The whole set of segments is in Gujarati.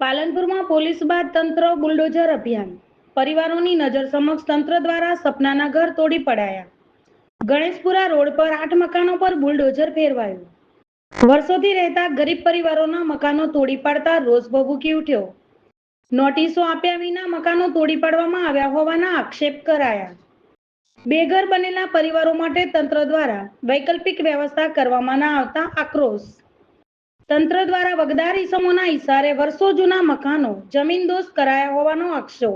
પાલનપુરમાં પોલીસ બાદ તંત્ર બુલડોઝર અભિયાન. પરિવારોની નજર સમક્ષ તંત્ર દ્વારા સપનાના ઘર તોડી પડાયા. ગણેશપુરા રોડ પર આઠ મકાનો પર બુલડોઝર ફેરવાયું. વર્ષોથી રહેતા ગરીબ પરિવારોના મકાનો તોડી પાડતા રોષ ભભૂકી ઉઠ્યો. નોટિસો આપ્યા વિના મકાનો તોડી પાડવામાં આવ્યા હોવાના આક્ષેપ કરાયા. બેઘર બનેલા પરિવારો માટે તંત્ર દ્વારા વૈકલ્પિક વ્યવસ્થા કરવામાં આવતા આક્રોશ. તંત્ર દ્વારા વગદાર ઇસમોના ઇશારે વર્ષો જૂના મકાનો જમીનદોસ્ત કરાયા હોવાનો આક્ષેપ.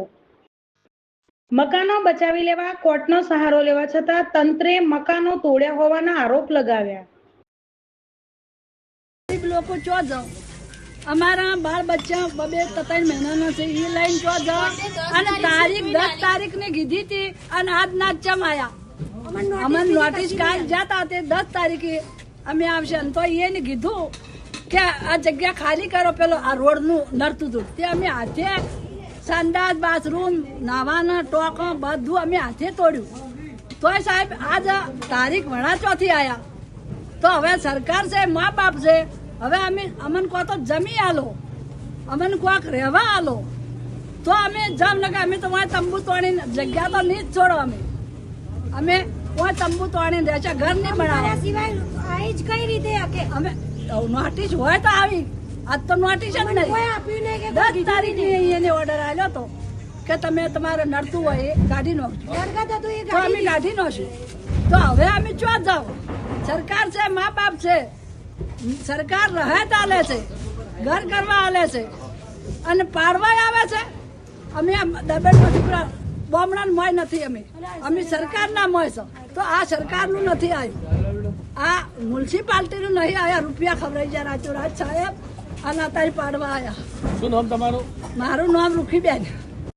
મકાનો બચાવી લેવા કોર્ટનો સહારો લેવા છતાં તંત્રે મકાનો તોડ્યા હોવાના આરોપ લગાવ્યા. લોકો ચો જાઓ અમારા બાળ બચ્ચા બબે ત્રણ મહિનાના છે એ લઈને ચો જાઓ અને તારીખ દસ તારીખ ને કીધી હતી અને આજ ના ચમ આયા અમને નોટિસ કાલ જતા તે દસ તારીખે અમે આવશે. તો એને કીધું કે આ જગ્યા ખાલી કરો પેલો આ રોડનું નડતું હતું. તે અમે હાથે સંડાસ બાથરૂમ નાવાના ટોકો બધું અમે હાથે તોડ્યું. તોય સાહેબ આજ તારીખ વણા ચોથી આયા. તો હવે સરકાર છે મા બાપ છે. હવે અમે અમન કહો તો જમી આલો. અમન કોક રહેવા આલો. તો અમે જામનગર અમે તો વાં તંબુ તોડી જગ્યા તો નહીં જ છોડો અમે. અમે વાં તંબુ તોડીને રહેશે ઘર નહીં બનાવ્યા સિવાય જ કઈ રીતે અમે નોટિસ હોય તો આવી. આજ તો નોટિસ જ કોઈ નહીં. આપ્યું નહીં કે દસ તારીખે એને ઓર્ડર આવ્યો હતો કે તમે તમારે નડતું હોય એ કાઢી નાખજો. તો અમે ગાડી કાઢી નાખશું તો હવે અમે ચો જાઓ સરકાર છે મા બાપ છે. સરકાર રહેત આલે છે. ઘર કરવા આલે છે. અને પાડવા આવે છે. અમે દબેડમાં છોકરા બોમણા મોય નથી અમે. અમે સરકારના મોય છો. તો આ સરકારનું નથી આવ્યું. આ મ્યુનિસિપાલિટીનું નહીં આવ્યા રૂપિયા ખવડાઈ જાય રાજુ રાજ સાહેબ. અને અત્યારે પાડવા આવ્યા શું નામ તમારું? મારું નામ રૂખીબેન.